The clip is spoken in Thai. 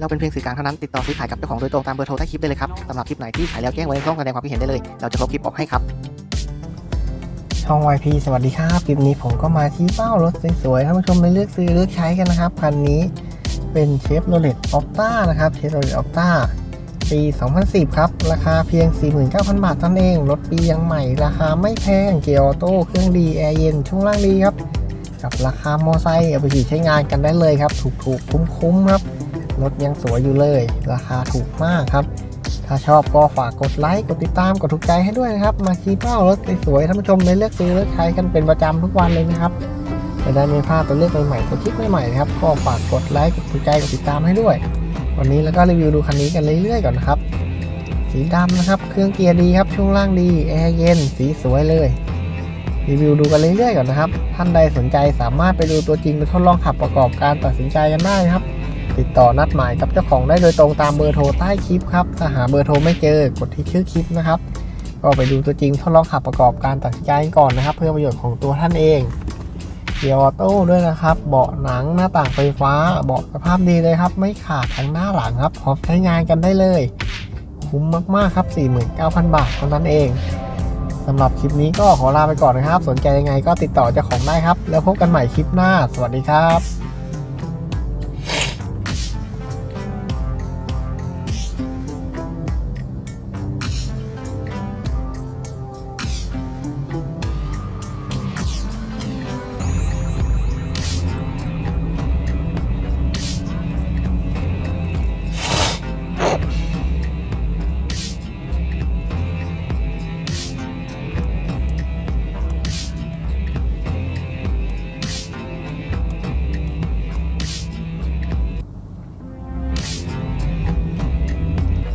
เราเป็นเพียงสื่อกลางเท่านั้นติดต่อซื้อขายกับเจ้าของโดยตรงตามเบอร์โทรใต้คลิปได้เลยครับสำหรับคลิปไหนที่ขายแล้วแจ้งไว้ในช่องแสดงความคิดเห็นได้เลย เราจะลบคลิปออกให้ครับ ช่อง YP สวัสดีครับคลิปนี้ผมก็มาที่เป้ารถสวยๆท่านผู้ชมไปเลือกซื้อเลือกใช้กันนะครับคันนี้เป็นเชฟโรเลตออฟต้านะครับเชฟโรเลตออฟต้าปี 2010 ครับ ราคาเพียง 49,000 บาทเท่านั้นเอง รถปียังใหม่ ราคาไม่แพง เกียร์ออโต้ เครื่องดี แอร์เย็น ช่วงล่างดีครับ กับราคามอไซค์เอาไปขี่ใช้งานกันได้เลยครับ ถูกๆ คุ้มๆ ครับ รถยังสวยอยู่เลย ราคาถูกมากครับ ถ้าชอบก็ฝากกดไลค์กดติดตามกดถูกใจให้ด้วยนะครับ มาชี้เป้ารถสวยๆท่านผู้ชมได้เลือกซื้อเลือกใช้กันเป็นประจำทุกวันเลยนะครับจะได้ไม่พลาดตัวเลือกใหม่ๆตัวคลิปใหม่ๆนะครับก็ฝากกดไลค์กดถูกใจกดติดตามให้ด้วย วันนี้แล้วก็รีวิวดูคันนี้กันเรื่อยๆก่อนนะครับสีดำนะครับ เครื่องเกียร์ดีครับ ช่วงล่างดี แอร์เย็น สีสวยเลย รีวิวดูกันเรื่อยๆก่อนนะครับ ท่านใดสนใจสามารถไปดูตัวจริงหรือทดลองขับประกอบการตัดสินใจกันได้นะครับ ติดต่อนัดหมายกับเจ้าของได้โดยตรงตามเบอร์โทรใต้คลิปครับ ถ้าหาเบอร์โทรไม่เจอกดที่ชื่อคลิปนะครับ ก็ไปดูตัวจริงทดลองขับประกอบการตัดสินใจก่อนนะครับ เพื่อประโยชน์ของตัวท่านเองเกียร์ออโต้ด้วยนะครับ เบาะหนังหน้าต่างไฟฟ้า เบาะสภาพดีเลยครับ ไม่ขาดทั้งหน้าหลังครับพร้อมใช้งานกันได้เลย คุ้มมากๆครับ 49,000 บาทเท่านั้นเองสำหรับคลิปนี้ก็ขอลาไปก่อนนะครับ สนใจยังไงก็ติดต่อเจ้าของได้ครับ แล้วพบกันใหม่คลิปหน้า สวัสดีครับ